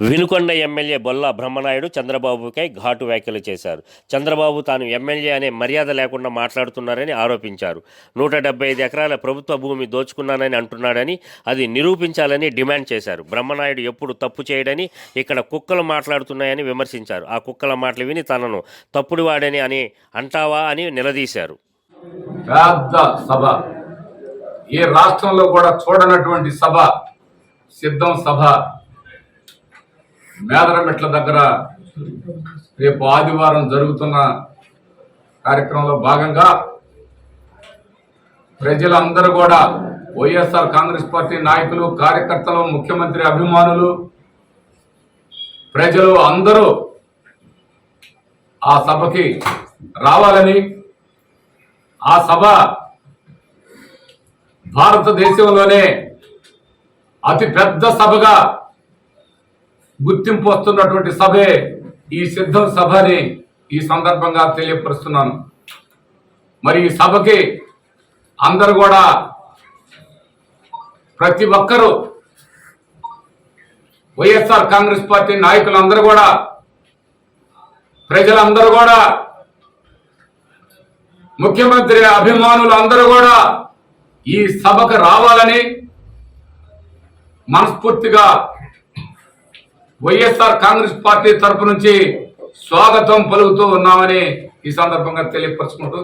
Vinukonda MLA Bolla Brahmanaidu చంద్రబాబుపై ఘాటు వ్యాఖ్యలు చేశారు. చంద్రబాబు తాను ఎమ్మెల్యే అనే మర్యాద లేకుండా మాట్లాడుతున్నారని ఆరోపించారు. నూట డెబ్బై ఐదు ఎకరాల ప్రభుత్వ భూమి దోచుకున్నానని అంటున్నాడని అది నిరూపించాలని డిమాండ్ చేశారు. బ్రహ్మనాయుడు ఎప్పుడు తప్పు చేయడని ఇక్కడ కుక్కలు మాట్లాడుతున్నాయని విమర్శించారు. ఆ కుక్కల మాటలు విని తనను తప్పుడు వాడని అని అంటావా అని నిలదీశారు. పెద్ద సభ. ఏ రాష్ట్రంలో కూడా చూడనటువంటి సభ సిద్ధం సభ. మేదరమెట్ల దగ్గర రేపు ఆదివారం జరుగుతున్న కార్యక్రమంలో భాగంగా ప్రజలందరూ కూడా వైఎస్ఆర్ కాంగ్రెస్ పార్టీ నాయకులు కార్యకర్తలు ముఖ్యమంత్రి అభిమానులు ప్రజలు అందరూ ఆ సభకి రావాలని ఆ సభ భారతదేశంలోనే అతి పెద్ద సభగా గుర్తింపు వస్తున్నటువంటి సభే ఈ సిద్ధం సభని ఈ సందర్భంగా తెలియపరుస్తున్నాను. మరి ఈ సభకి అందరూ కూడా ప్రతి ఒక్కరూ వైఎస్ఆర్ కాంగ్రెస్ పార్టీ నాయకులందరూ కూడా ప్రజలందరూ కూడా ముఖ్యమంత్రి అభిమానులు అందరూ కూడా ఈ సభకు రావాలని మనస్ఫూర్తిగా వైఎస్ఆర్ కాంగ్రెస్ పార్టీ తరపు నుంచి స్వాగతం పలుకుతూ ఉన్నామని ఈ సందర్భంగా తెలియపరచుకుంటూ